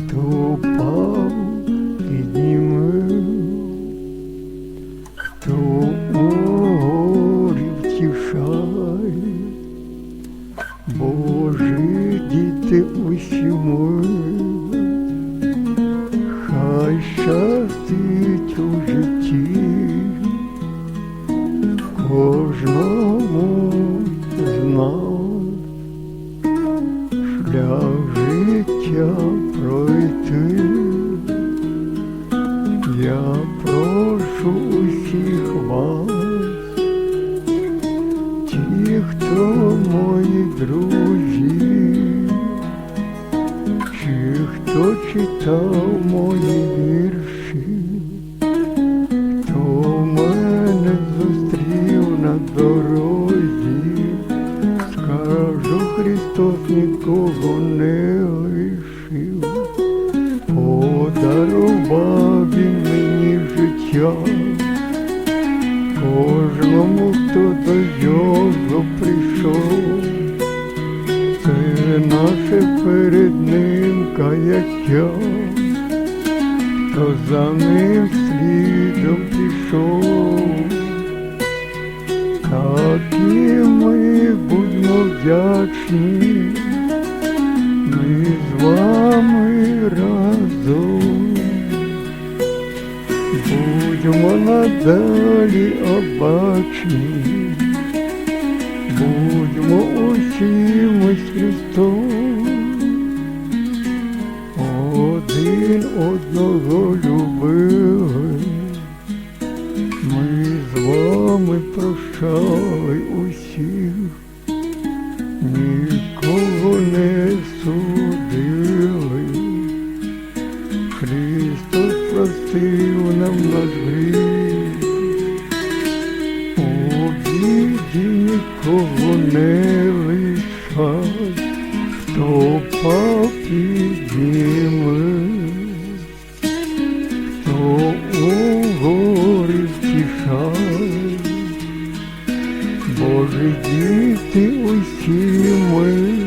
хто пав піднімив, хто морів втішай, Боже діти усі мої, хай щастить уже. Пройти. Я прошу усіх вас, ті, хто мої друзі, чи хто читав мої вірші, хто мене зустрів на дорозі, скажу, Христос нікого не життя. Кожному, хто до нього прийшов, це наше перед ним каяття, хто за ним слідом пішов, такі ми будьмо вдячні, ми з вами разом. Будьмо надалі обачні, будьмо усі ми Христом, один одного любили, ми з вами прощали усіх, нікого не судили. Христос простив нам наш гріх, у нікого не лишать, хто впав підніме, хто у горі втішає, Боже діти усі ми.